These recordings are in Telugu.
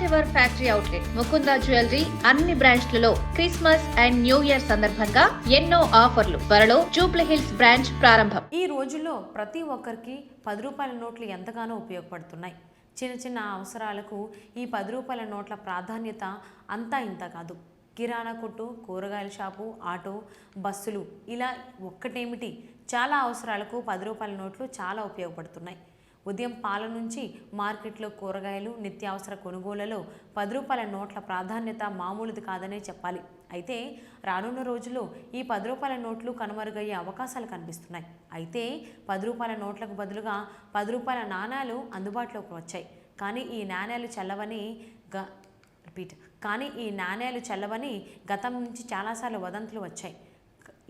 First ever factory outlet Mukunda jewellery అన్ని బ్రాంచ్లలో క్రిస్మస్ అండ్ న్యూ ఇయర్ సందర్భంగా ఎన్నో ఆఫర్లు. త్వరలో జూబ్లీ హిల్స్ బ్రాంచ్ ప్రారంభం. ఈ రోజుల్లో ప్రతి ఒక్కరికి పది రూపాయల నోట్లు ఎంతగానో ఉపయోగపడుతున్నాయి. చిన్న చిన్న అవసరాలకు ఈ పది రూపాయల నోట్ల ప్రాధాన్యత అంతా ఇంత కాదు. కిరాణా కొట్టు కూరగాయల షాపు ఆటో బస్సులు ఇలా ఒక్కటేమిటి? చాలా అవసరాలకు పది రూపాయల నోట్లు చాలా ఉపయోగపడుతున్నాయి. ఉదయం పాల నుంచి మార్కెట్లో కూరగాయలు నిత్యావసర కొనుగోళ్ళలో పది రూపాయల నోట్ల ప్రాధాన్యత మామూలుది కాదనే చెప్పాలి. అయితే రానున్న రోజుల్లో ఈ పది రూపాయల నోట్లు కనుమరుగయ్యే అవకాశాలు కనిపిస్తున్నాయి. అయితే పది రూపాయల నోట్లకు బదులుగా పది రూపాయల నాణాలు అందుబాటులోకి వచ్చాయి. కానీ ఈ నాణ్యాలు చల్లవని గ రిపీట్. కానీ ఈ నాణ్యాలు చల్లవని గతం నుంచి చాలాసార్లు వదంతులు వచ్చాయి.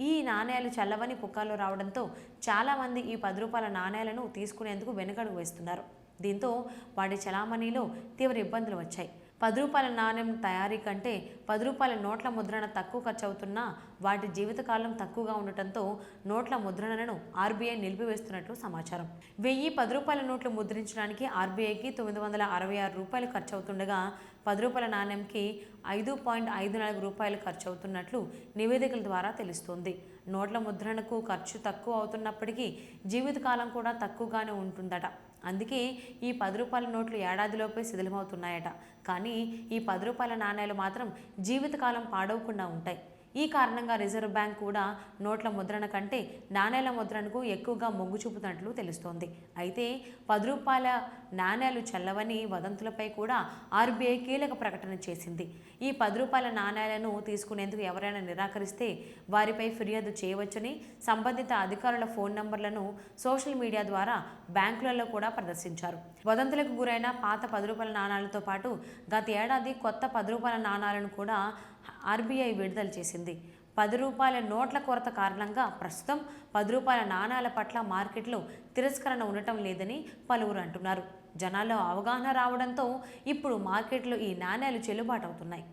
ఈ నాణేలు చల్లవని పుకార్లు రావడంతో చాలామంది ఈ పది రూపాయల నాణేలను తీసుకునేందుకు వెనుకడుగు వేస్తున్నారు. దీంతో వాటి చలామణిలో తీవ్ర ఇబ్బందులు వచ్చాయి. పది రూపాయల నాణ్యం తయారీ కంటే పది రూపాయల నోట్ల ముద్రణ తక్కువ ఖర్చు అవుతున్నా వాటి జీవితకాలం తక్కువగా ఉండటంతో నోట్ల ముద్రణను ఆర్బీఐ నిలిపివేస్తున్నట్లు సమాచారం. వెయ్యి పది రూపాయల నోట్లు ముద్రించడానికి ఆర్బీఐకి తొమ్మిది వందల అరవై ఆరు రూపాయలు ఖర్చు అవుతుండగా పది రూపాయల నాణ్యంకి ఐదు పాయింట్ ఐదు నాలుగు రూపాయలు ఖర్చు అవుతున్నట్లు నివేదికల ద్వారా తెలుస్తోంది. నోట్ల ముద్రణకు ఖర్చు తక్కువ అవుతున్నప్పటికీ జీవితకాలం కూడా తక్కువగానే ఉంటుందట. అందుకే ఈ పది రూపాయల నోట్లు ఏడాదిలోపే శిథిలమవుతున్నాయట. కానీ ఈ పది రూపాయల నాణ్యాలు మాత్రం జీవితకాలం పాడవకుండా ఉంటాయి. ఈ కారణంగా రిజర్వ్ బ్యాంక్ కూడా నోట్ల ముద్రణ కంటే నాణేల ముద్రణకు ఎక్కువగా మొగ్గు చూపుతున్నట్లు తెలుస్తోంది. అయితే పది రూపాయల నాణేలు చల్లవని వదంతులపై కూడా ఆర్బీఐ కీలక ప్రకటన చేసింది. ఈ పది రూపాయల నాణేలను తీసుకునేందుకు ఎవరైనా నిరాకరిస్తే వారిపై ఫిర్యాదు చేయవచ్చని సంబంధిత అధికారుల ఫోన్ నంబర్లను సోషల్ మీడియా ద్వారా బ్యాంకులలో కూడా ప్రదర్శించారు. వదంతులకు గురైన పాత పది రూపాయల నాణాలతో పాటు గత ఏడాది కొత్త పది రూపాయల నాణాలను కూడా ఆర్బీఐ విడుదల చేసింది. పది రూపాయల నోట్ల కొరత కారణంగా ప్రస్తుతం పది రూపాయల నాణాల పట్ల మార్కెట్లో తిరస్కరణ ఉండటం లేదని పలువురు అంటున్నారు. జనాల్లో అవగాహన రావడంతో ఇప్పుడు మార్కెట్లో ఈ నాణ్యాలు చెల్లుబాటు అవుతున్నాయి.